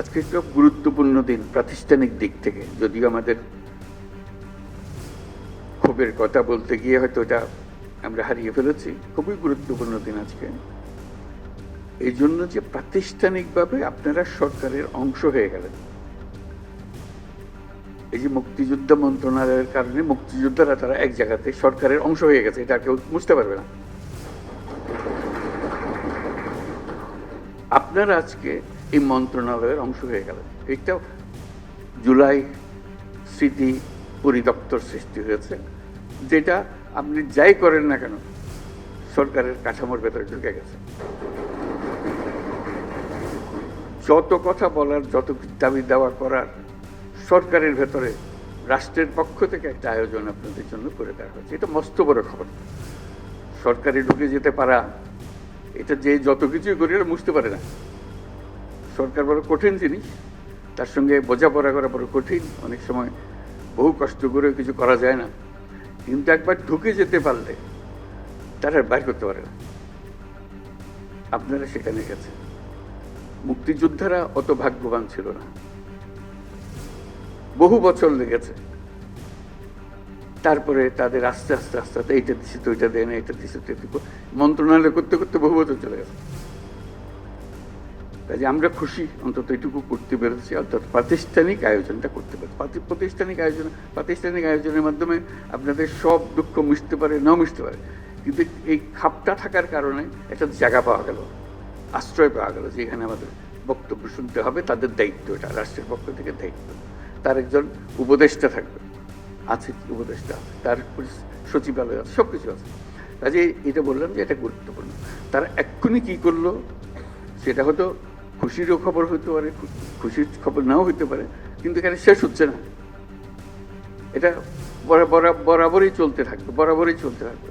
আজকে একটা গুরুত্বপূর্ণ দিন, প্রাতিষ্ঠানিক দিক থেকে। যদিও আমাদের ক্ষোভের কথা বলতে গিয়ে হয়তো এটা আমরা হারিয়ে ফেলেছি, খুবই গুরুত্বপূর্ণ দিন আজকে। এই জন্য যে প্রাতিষ্ঠানিকভাবে আপনারা সরকারের অংশ হয়ে গেলেন। এই যে মুক্তিযোদ্ধা মন্ত্রণালয়ের কারণে মুক্তিযোদ্ধারা তারা এক জায়গাতে সরকারের অংশ হয়ে গেছে, এটা কেউ বুঝতে পারবে না। আপনারা আজকে এই মন্ত্রণালয়ের অংশ হয়ে গেলেন এটা জুলাই স্মৃতি পরিদপ্তর সৃষ্টি হয়েছে, যেটা আপনি যাই করেন না কেন, সরকারের কাঠামোর ভেতরে ঢুকে গেছে। যত কথা বলার, যত দাবি দেওয়া করার সরকারের ভেতরে, রাষ্ট্রের পক্ষ থেকে একটা আয়োজন আপনাদের জন্য করে দেওয়া হয়েছে। এটা মস্ত বড় খবর। সরকারে ঢুকে যেতে পারা, এটা যে যত কিছুই করি, এটা বুঝতে পারে না। সরকার বড় কঠিন জিনিস। তার সঙ্গে বোঝাপড়া করা বড় কঠিন। অনেক সময় বহু কষ্ট করে কিছু করা যায় না। কিন্তু একবার ঢুকে যেতে পারলে তারা বাইর করতে পারে আপনারা সেখানে গেছেন। মুক্তিযোদ্ধারা অত ভাগ্যবান ছিল না। বহু বছর লেগেছে। তারপরে তাদের আস্তে আস্তে আস্তে আস্তে এইটা দিছি, তো ওইটা দেয় না এটা দিছি, তো মন্ত্রণালয় করতে করতে বহু বছর চলে গেছে। কাজে আমরা খুশি। অন্তত এটুকু করতে পেরেছি, অর্থাৎ প্রাতিষ্ঠানিক আয়োজনটা করতে পেরেছি। প্রাতিষ্ঠানিক আয়োজন প্রাতিষ্ঠানিক আয়োজনের মাধ্যমে আপনাদের সব দুঃখ মিশতে পারে, নাও মিশতে পারে। কিন্তু এই খাপটা থাকার কারণে একটা জায়গা পাওয়া গেল, আশ্রয় পাওয়া গেল, যেখানে আমাদের বক্তব্য শুনতে হবে, তাদের দায়িত্ব এটা, রাষ্ট্রের পক্ষ থেকে দায়িত্ব। তার একজন উপদেষ্টা থাকবে, আছে উপদেষ্টা? তার সচিবালয় আছে সব কিছু আছে। কাজে এটা বললাম যে এটা গুরুত্বপূর্ণ। তারা এক্ষুনি কী করল, সেটা হয়তো খুশিরও খবর হতে পারে, খুশির খবর নাও হতে পারে, কিন্তু এখানে শেষ হচ্ছে না। এটা বরা- বরা- বরাবরই চলতে থাকবে, বরাবরই চলতে থাকবে।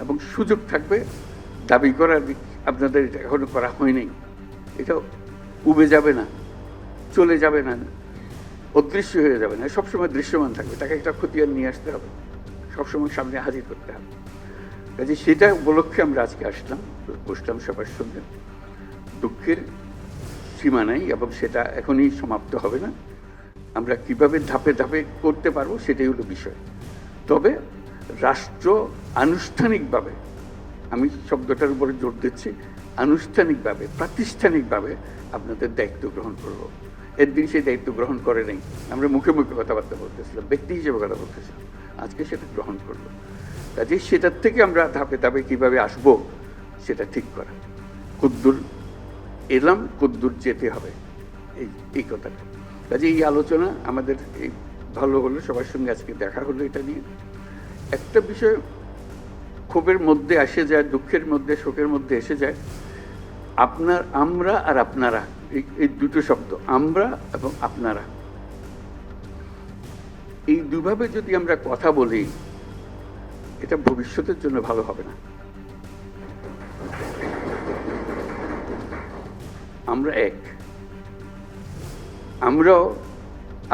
এবং সুযোগ থাকবে, দাবি করার দিক- আপনাদের এটা এখনও করা হয়নি। এটা উবে যাবে না, চলে যাবে না, অদৃশ্য হয়ে যাবে না, সবসময় দৃশ্যমান থাকবে। তাকে একটা খতিয়ান নিয়ে আসতে হবে, সবসময় সামনে হাজির করতে হবে। কাজে সেটা উপলক্ষে আমরা আজকে আসলাম, বসলাম সবার সঙ্গে। দুঃখের সীমা নাই, এবং সেটা এখনই সমাপ্ত হবে না। আমরা কীভাবে ধাপে ধাপে করতে পারব সেটাই হলো বিষয়। তবে রাষ্ট্র আনুষ্ঠানিকভাবে, আমি শব্দটার উপরে জোর দিচ্ছি, আনুষ্ঠানিকভাবে, প্রাতিষ্ঠানিকভাবে আপনাদের দায়িত্ব গ্রহণ করব। এর দিন সেই দায়িত্ব গ্রহণ করে নেই। আমরা মুখে মুখে কথাবার্তা বলতেছিলাম, ব্যক্তি হিসেবে কথা বলতেছিলাম। আজকে সেটা গ্রহণ করল কাজে সেটার থেকে আমরা ধাপে ধাপে কীভাবে আসব, সেটা ঠিক করা। খুব কুদ্দুর এলাম কুদ্দুর যেতে হবে। এই এই কথাটা। কাজে এই আলোচনা আমাদের এই ভালো হলো, সবার সঙ্গে আজকে দেখা হলো এটা নিয়ে। একটা বিষয় ক্ষোভের মধ্যে আসে যায়, দুঃখের মধ্যে, শোকের মধ্যে এসে যায়। আপনার, আমরা আর আপনারা এই দুটো শব্দ, আমরা এবং আপনারা। এই দুভাবে যদি আমরা কথা বলি, এটা ভবিষ্যতের জন্য ভালো হবে না। আমরা এক। আমরাও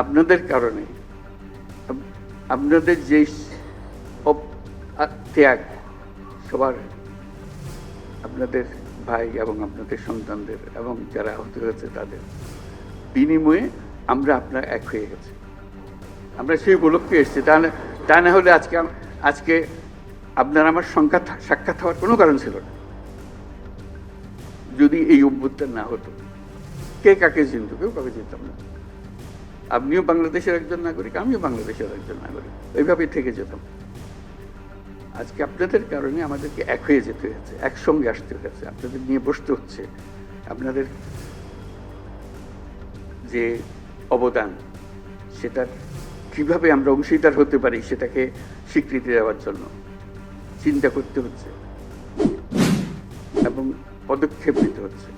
আপনাদের কারণে আপনাদের যে ত্যাগ সবার আপনাদের ভাই এবং আপনাদের সন্তানদের এবং যারা আহত হয়েছে তাদের বিনিময়ে আমরা আপনার এক হয়ে গেছি। আমরা সেই উপলক্ষে এসেছি। তা না তা না হলে আজকে আজকে আপনার আমার সংখ্যা সাক্ষাৎ হওয়ার কোনো কারণ ছিল না। যদি এই অভ্যুত্থান না হতো, কে কাকে চিনত? কেউ কাকে চিনতাম না। আপনিও বাংলাদেশের একজন নাগরিক, আমিও বাংলাদেশের একজন নাগরিক। এইভাবেই থেকে যেতাম। আজকে আপনাদের কারণে আমাদেরকে এক হয়ে যেতে হয়েছে, একসঙ্গে আসতে হয়েছে। আপনাদের নিয়ে বসতে হচ্ছে। আপনাদের যে অবদান, সেটার কীভাবে আমরা অংশীদার হতে পারি, সেটাকে স্বীকৃতি দেওয়ার জন্য চিন্তা করতে হচ্ছে। এবং পদক্ষেপ নিতে হচ্ছে।